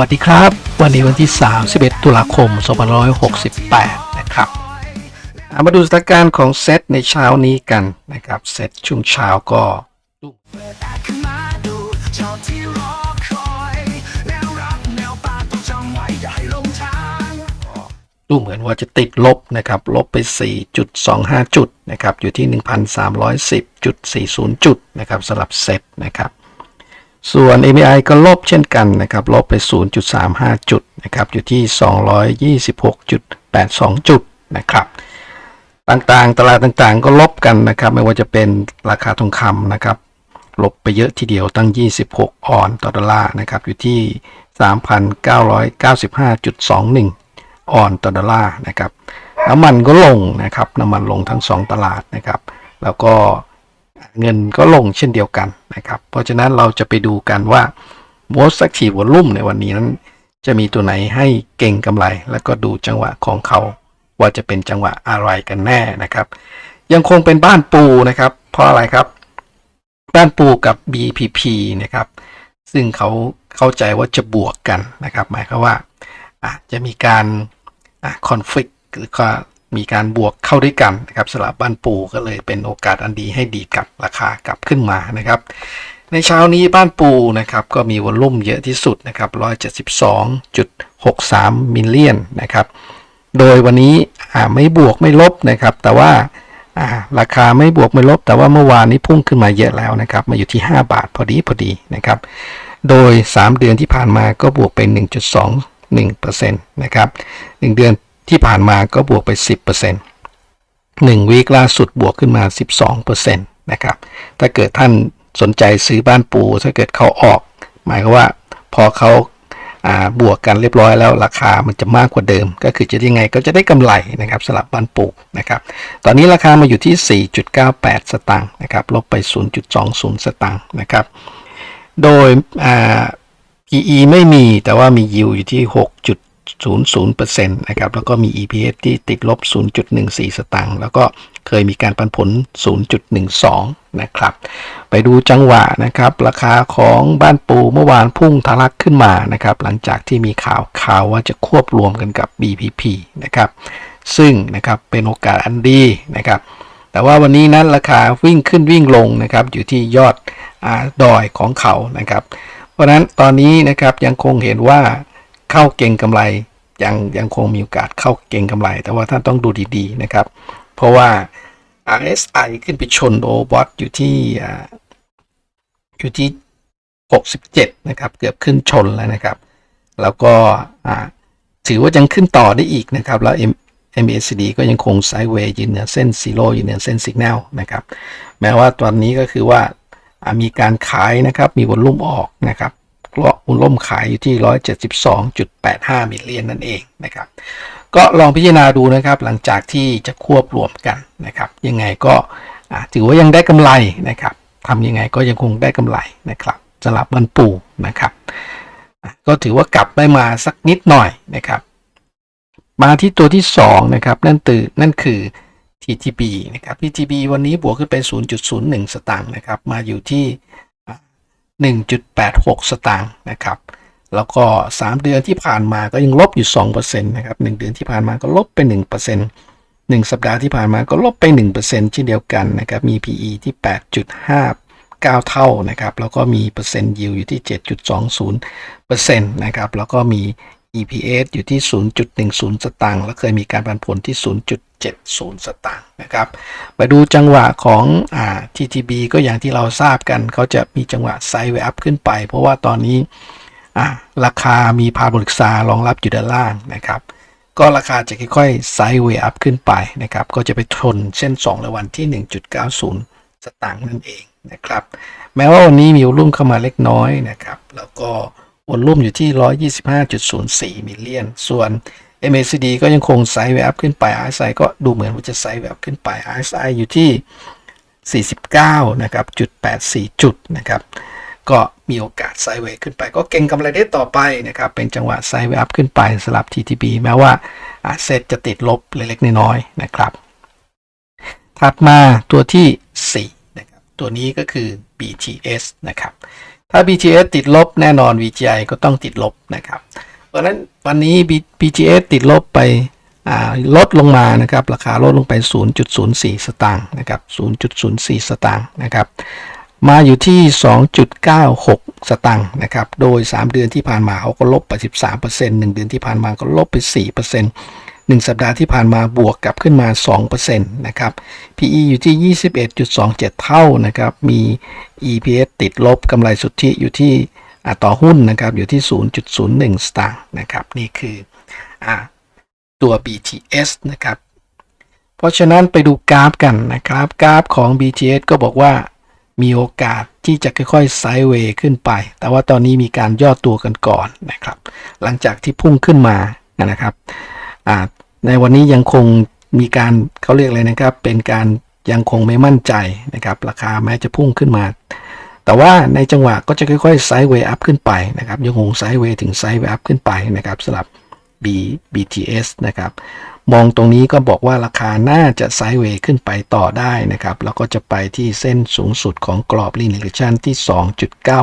วัสดีครับ วันนี้วันที่ 31 ตุลาคม 2568 นะครับมาดูสถานการณ์ของเซตในเช้านี้กันนะครับ เซตช่วงเช้าก็ขึ้นมาดูชอบที่รอคอยแนวรับแนวป่าต้องจำไว้อย่าให้หลงทางดูเหมือนว่าจะติดลบนะครับ ลบไป 4.25 จุดนะครับ อยู่ที่ 1,310.40 จุดนะครับสำหรับเซตนะครับ ส่วน AMI ก็ลบเช่นกันนะครับ ลบไป 0.35 จุดนะครับ อยู่ที่ 226.82 จุดนะครับต่างๆ ตลาดต่างๆ ก็ลบกันนะครับ ไม่ว่าจะเป็นราคาทองคำนะครับ ลบไปเยอะทีเดียวตั้ง 26 ออนต่อดอลลาร์นะครับ อยู่ที่ 3,995.21 ออนต่อดอลลาร์นะครับ น้ำมันก็ลงนะครับ น้ำมันลงทั้ง 2 ตลาดนะครับ แล้วก็ เงินก็ลงเช่นเดียวกันนะครับ เพราะฉะนั้นเราจะไปดูกันว่า most active volume ในวันนี้นั้น จะมีตัวไหนให้เก่งกำไร แล้วก็ดูจังหวะของเขา ว่าจะเป็นจังหวะอะไรกันแน่นะครับ ยังคงเป็นบ้านปูนะครับ เพราะอะไรครับ บ้านปูกับ BPP นะครับ ซึ่งเขาเข้าใจว่าจะบวกกันนะครับ หมายความว่าจะมีการคอนฟ lict หรือก็ มีการบวกเข้าด้วยกันนะครับสลับบ้านปูก็เลยเป็นโอกาสอันดีให้ดีกับราคากลับขึ้นมานะครับ ในเช้านี้บ้านปูนะครับก็มีวอลลุ่มเยอะที่สุดนะครับ172.63มิลเลียนนะครับโดยวันนี้อ่าไม่บวกไม่ลบนะครับ แต่ว่าอ่าราคาไม่บวกไม่ลบ แต่ว่าเมื่อวานนี้พุ่งขึ้นมาเยอะแล้วนะครับ มาอยู่ที่ 5 บาทพอดีพอดีนะครับ โดย 3 เดือนที่ผ่านมาก็บวกไป 1.21%นะครับ 1 เดือน ที่ผ่านมาก็บวกไป 10% 1วีคล่าสุดบวกขึ้นมา 12%นะครับ ถ้าเกิดท่านสนใจซื้อบ้านปู ถ้าเกิดเขาออก หมายความว่าพอเขาาบวกกันเรียบร้อยแล้วราคามันจะมากกว่าเดิม ก็คือจะยังไงก็จะได้กำไรนะครับสลับบ้านปูนะครับ ตอนนี้ราคามาอยู่ที่ 4.98 สตางค์นะครับลบไป 0.20 สตางค์นะครับ โดย PE ไม่มีแต่ว่ามี yield อยู่ที่ 6.00%นะครับแล้วก็มี EPS ที่ติดลบ 0.14 สตางค์แล้วก็เคยมีการปันผล 0.12 นะครับ ไปดูจังหวะนะครับ ราคาของบ้านปูเมื่อวานพุ่งทะลักขึ้นมานะครับ หลังจากที่มีข่าวข่าวว่าจะควบรวมกันกับ BPP นะครับ ซึ่งนะครับเป็นโอกาสอันดีนะครับ แต่ว่าวันนี้นั้นราคาวิ่งขึ้นวิ่งลงนะครับอยู่ที่ยอดอดอยของเขานะครับ เพราะนั้นตอนนี้นะครับยังคงเห็นว่า เข้าเก่งกำไรยังยังคงมีโอกาสเข้าเก่งกำไร แต่ว่าท่านต้องดูดีๆนะครับ เพราะว่า RSI ขึ้นไปชนโอวอตอยู่ที่อยู่ที่ 67 นะครับ เกือบขึ้นชนแล้วนะครับ แล้วก็ถือว่ายังขึ้นต่อได้อีกนะครับ แล้ว MACD ก็ยังคงไซด์เวย์ยืนเหนือเส้นซีโร่ยืนเหนือเส้นสัญญาณนะครับ แม้ว่าตอนนี้ก็คือว่าอ่ามีการขายนะครับ มีวอลลุ่มออกนะครับ ก็วอลลุ่มขายอยู่ที่ 172.85 มิลเลียนนั่นเองนะครับ ก็ลองพิจารณาดูนะครับหลังจากที่จะควบรวมกันนะครับ ยังไงก็ถือว่ายังได้กำไรนะครับทำยังไงก็ยังคงได้กำไรนะครับสำหรับมันปูนะครับ ก็ถือว่ากลับได้มาสักนิดหน่อยนะครับ มาที่ตัวที่2นะครับนั่นตือนั่นคือ TTB นะครับ TTB วันนี้บวกขึ้นไป 0.01 สตางค์นะครับ มาอยู่ที่ 1.86 สตางค์นะครับ แล้วก็ 3 เดือนที่ผ่านมาก็ยังลบอยู่2%นะครับ 1 เดือนที่ผ่านมาก็ลบไป 1% 1 สัปดาห์ที่ผ่านมาก็ลบไป 1%เช่นเดียวกันนะครับ มี PE ที่ 8.59 เท่านะครับ แล้วก็มีเปอร์เซ็นต์ยิวอยู่ที่ 7.20%นะครับ แล้วก็มี EPS อยู่ที่ 0.10 สตางค์ แล้วเคยมีการปันผลที่ 0.70 สตางค์นะครับ มาดูจังหวะของอ่า TTB ก็อย่างที่เราทราบกัน เขาจะมีจังหวะไซด์เวอัพขึ้นไป เพราะว่าตอนนี้อ่าราคามีพาบริษารองรับอยู่ด้านล่างนะครับ ก็ราคาจะค่อยๆไซด์เวอัพขึ้นไปนะครับ ก็จะไปทนเส้น2ระวันที่ 1.90 สตางค์นั่นเองนะครับ แม้ว่าวันนี้มีวอลุ่มเข้ามาเล็กน้อยนะครับ แล้วก็ วอลุ่มอยู่ที่ 125.04 มิลเลียน ส่วน MACD ก็ยังคงไซด์เวย์อัพขึ้นไป RSI ก็ดูเหมือนว่าจะไซด์เวย์อัพขึ้นไป RSI อยู่ที่ 49 นะครับจุด84 จุดนะครับ ก็มีโอกาสไซด์เวขึ้นไป ก็เก่งกำไรได้ต่อไปนะครับ เป็นจังหวะไซด์เวอัพขึ้นไปสำหรับ TTB แม้ว่าอาเซตจะติดลบเล็กๆน้อยๆนะครับ ถัดมาตัวที่ 4 นะครับ ตัวนี้ก็คือ BTS นะครับ ถ้า BTS ติดลบแน่นอน VGI ก็ต้องติดลบนะครับ เพราะนั้นวันนี้ B- BTS ติดลบไปลดลงมานะครับ ราคาลดลงไป 0.04 สตางค์นะครับ 0.04 สตางค์นะครับ มาอยู่ที่ 2.96 สตางค์นะครับ โดย 3 เดือนที่ผ่านมาเขาก็ลบไป 13% 1 เดือนที่ผ่านมาก็ลบไป 4% 1 สัปดาห์ที่ผ่านมาบวกกลับขึ้นมา 2%นะครับ PE อยู่ที่ 21.27 เท่านะครับ มี EPS ติดลบกำไรสุทธิอยู่ที่ต่อหุ้นนะครับ อยู่ที่ 0.01 สตางค์นะครับ นี่คืออตัว BTS นะครับ เพราะฉะนั้นไปดูกราฟกันนะครับ กราฟของ BTS ก็บอกว่ามีโอกาสที่จะค่อยๆไซด์เวย์ขึ้นไป แต่ว่าตอนนี้มีการย่อตัวกันก่อนนะครับ หลังจากที่พุ่งขึ้นมานะครับ ในวันนี้ยังคงมีการเขาเรียกอะไรนะครับ เป็นการยังคงไม่มั่นใจนะครับ ราคาแม้จะพุ่งขึ้นมา แต่ว่าในจังหวะก็จะค่อยๆไซด์เวย์อัพขึ้นไปนะครับ ยังคงไซด์เวย์ถึงไซด์เวย์อัพขึ้นไปนะครับสำหรับ B BTS นะครับ มองตรงนี้ก็บอกว่าราคาน่าจะไซด์เวย์ขึ้นไปต่อได้นะครับ แล้วก็จะไปที่เส้นสูงสุดของกรอบ linear regression ที่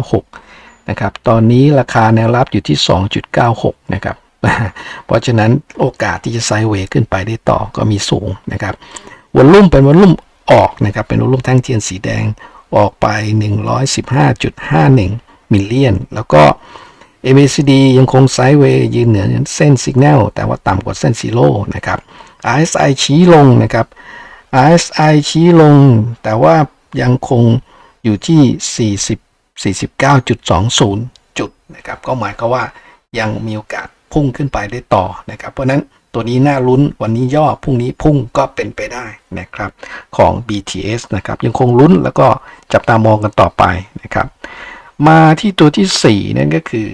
2.96 นะครับ ตอนนี้ราคาแนวรับอยู่ที่ 2.96 นะครับ เพราะฉะนั้นโอกาสที่จะไซด์เวย์ขึ้นไปได้ต่อก็มีสูงนะครับวอลลุ่มเป็นวอลลุ่มออกนะครับเป็นวอลลุ่มแท่งเทียนสีแดงออกไป 115.51 มิลเลียน แล้วก็ MACD ยังคงไซด์เวย์ยืนเหนือเส้นสัญญาณแต่ว่าต่ำกว่าเส้นซีโร่นะครับ RSI ชี้ลงนะครับ RSI ชี้ลง แต่ว่ายังคงอยู่ที่ 40 49.20 จุดนะครับ ก็หมายความว่ายังมีโอกาส พุ่งขึ้นไปได้ต่อนะครับ เพราะนั้นตัวนี้น่าลุ้นวันนี้ย่อพรุ่งนี้พุ่งก็เป็นไปได้นะครับของ BTS นะครับยังคงลุ้นแล้วก็จับตามองกันต่อไปนะครับ มาที่ตัวที่ 4 นั่นก็คือ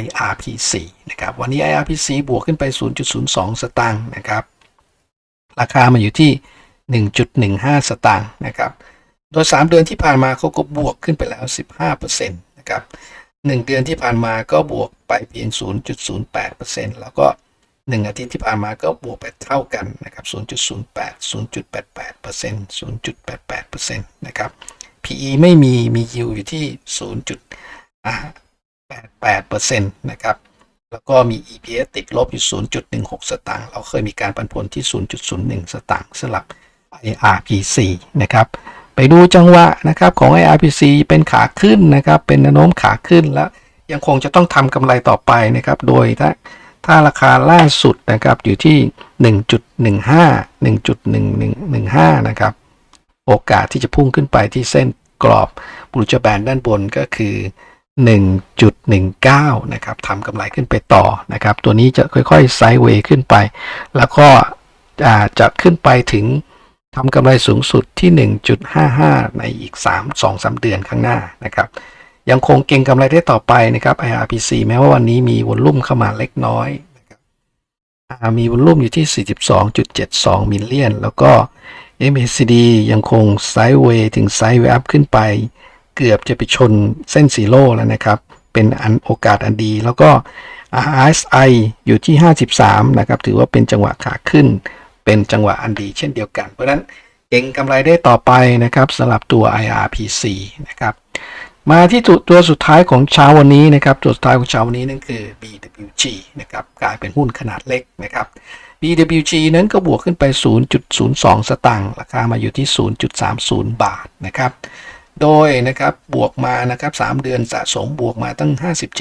IRPC นะครับวันนี้ IRPC บวกขึ้นไป 0.02 สตางค์นะครับราคามาอยู่ที่ 1.15 สตางค์นะครับโดย 3 เดือนที่ผ่านมาเขาก็บวกขึ้นไปแล้ว 15%นะครับ 1 เดือนที่ผ่านมาก็บวกไปเพียง 0.08%แล้วก็ 1 อาทิตย์ที่ผ่านมาก็บวกไปเท่ากันนะครับ 0.08 0.88% 0.88%นะครับ PE ไม่มีมี yield อยู่ที่ 0.88%นะครับแล้วก็มี EPS ติดลบอยู่ 0.16 สตางค์ เราเคยมีการปันผลที่ 0.01 สตางค์สำหรับ IRPC นะครับ ไปดูจังหวะนะครับของ IRPC เป็นขาขึ้นนะครับ เป็นแนวโน้มขาขึ้นแล้ว ยังคงจะต้องทำกำไรต่อไปนะครับ โดยถ้าถ้าราคาล่าสุดนะครับอยู่ที่ 1.15 1.1115 นะครับ โอกาสที่จะพุ่งขึ้นไปที่เส้นกรอบบรูจแบนด้านบนก็คือ 1.19 นะครับทำกำไรขึ้นไปต่อนะครับ ตัวนี้จะค่อยๆไซด์เวย์ขึ้นไป แล้วก็จะขึ้นไปถึง ทำกำไรสูงสุดที่ 1.55 ในอีก 3 2-3 เดือนข้างหน้านะครับ ยังคงเก็งกำไรได้ต่อไปนะครับ IRPC แม้ว่าวันนี้มีวอลลุ่มเข้ามาเล็กน้อยนะครับมีวอลลุ่มอยู่ที่ 42.72 มิลเลียน แล้วก็ MACD ยังคงไซด์เวย์ถึงไซด์เวย์อัพขึ้นไป เกือบจะไปชนเส้นสีโร่แล้วนะครับ เป็นอันโอกาสอันดี แล้วก็ RSI อยู่ที่ 53 นะครับ ถือว่าเป็นจังหวะขาขึ้น เป็นจังหวะอันดีเช่นเดียวกัน เพราะนั้นเก็งกำไรได้ต่อไปนะครับสำหรับตัว IRPC นะครับมาที่ตัวตัวสุดท้ายของเช้าวันนี้นะครับตัวสุดท้ายของเช้าวันนี้นั่นคือ BWG นะครับกลายเป็นหุ้นขนาดเล็กนะครับ BWG นั้นก็บวกขึ้นไป 0.02 สตางค์ราคามาอยู่ที่ 0.30 บาทนะครับโดยนะครับบวกมานะครับ3เดือนสะสมบวกมาตั้ง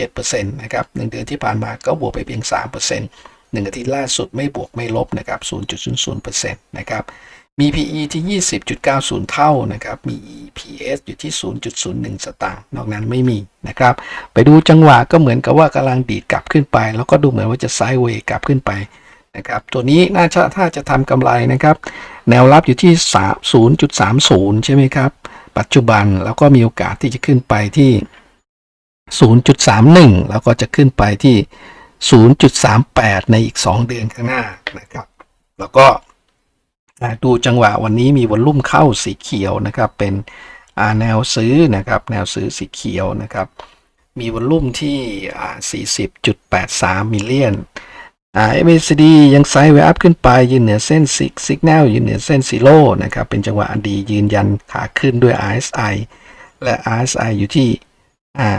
57%นะครับ1เดือนที่ผ่านมาก็บวกไปเพียง 3% 1 อาทิตย์ล่าสุดไม่บวกไม่ลบนะครับ 0.00%นะครับ มี PE ที่ 20.90 เท่านะครับ มี EPS อยู่ที่ 0.01 สตางค์ นอกนั้นไม่มีนะครับ ไปดูจังหวะก็เหมือนกับว่ากำลังดีดกลับขึ้นไป แล้วก็ดูเหมือนว่าจะไซด์เวย์กลับขึ้นไปนะครับตัวนี้น่าจะถ้าจะทำกำไรนะครับ แนวรับอยู่ที่ 0.30 ใช่ไหมครับ ปัจจุบันแล้วก็มีโอกาสที่จะขึ้นไปที่ 0.31 แล้วก็จะขึ้นไปที่ 0.38 ในอีก 2 เดือนข้างหน้านะครับ แล้วก็ดูจังหวะวันนี้มีวอลลุ่มเข้าสีเขียวนะครับ เป็นแนวซื้อนะครับ แนวซื้อสีเขียวนะครับ มีวอลลุ่มที่ 40.83 มิลเลียนอ่า MACD ยังไซด์เวอัพขึ้นไป ยืนเหนือเส้นซิกซิกแนลยืนเหนือเส้นซีโร่นะครับ เป็นจังหวะอันดียืนยันขาขึ้นด้วย RSI และ RSI อยู่ที่อ่า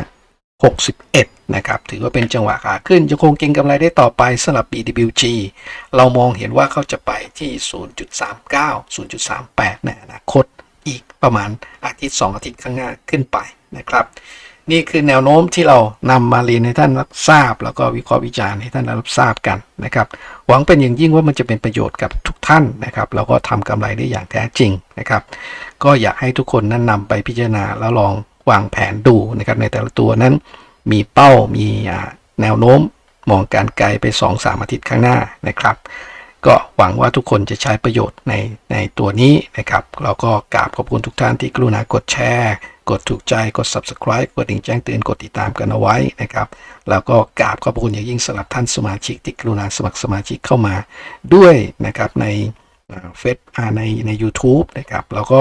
61 นะครับ ถือว่าเป็นจังหวะขาขึ้น จะคงเก็งกำไรได้ต่อไปสำหรับ BWG เรามองเห็นว่าเขาจะไปที่ 0.39 0.38 ในอนาคตอีกประมาณอาทิตย์ 2 อาทิตย์ข้างหน้าขึ้นไปนะครับ นี่คือแนวโน้มที่เรานำมาเรียนให้ท่านรับทราบ แล้วก็วิเคราะห์วิจารณ์ให้ท่านรับทราบกันนะครับ หวังเป็นอย่างยิ่งว่ามันจะเป็นประโยชน์กับทุกท่านนะครับ แล้วก็ทำกำไรได้อย่างแท้จริงนะครับ ก็อยากให้ทุกคนนั้นนำไปพิจารณาแล้วลอง วางแผนดูนะครับในแต่ละตัวนั้น มีเป้ามีแนวโน้มมองการไกลไป 2-3 อาทิตย์ข้างหน้านะครับ ก็หวังว่าทุกคนจะใช้ประโยชน์ในในตัวนี้นะครับแล้วก็กราบขอบคุณทุกท่านที่กรุณากดแชร์กดถูกใจกด subscribe กดดิ่งแจ้งเตือนกดติดตามกันเอาไว้นะครับ แล้วก็กราบขอบคุณอย่างยิ่งสำหรับท่านสมาชิกที่กรุณาสมัครสมาชิกเข้ามาด้วยนะครับในเฟซในใน YouTube นะครับแล้วก็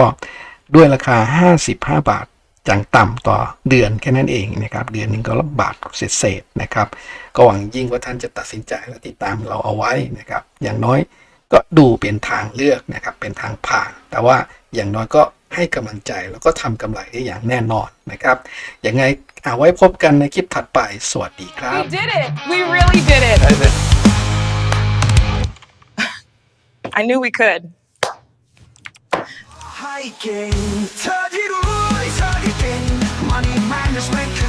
ด้วยราคา 55 บาท จังต่ำต่อเดือนแค่นั้นเองนะครับ เดือนหนึ่งก็บาทเศษๆนะครับ ก็หวังยิ่งว่าท่านจะตัดสินใจและติดตามเราเอาไว้นะครับ อย่างน้อยก็ดูเป็นทางเลือกนะครับ เป็นทางผ่าน แต่ว่าอย่างน้อยก็ให้กำลังใจแล้วก็ทำกำไรได้อย่างแน่นอนนะครับ ยังไงเอาไว้พบกันในคลิปถัดไป สวัสดีครับ We did it. We really did it. I knew we could. ให้เก่ง money management.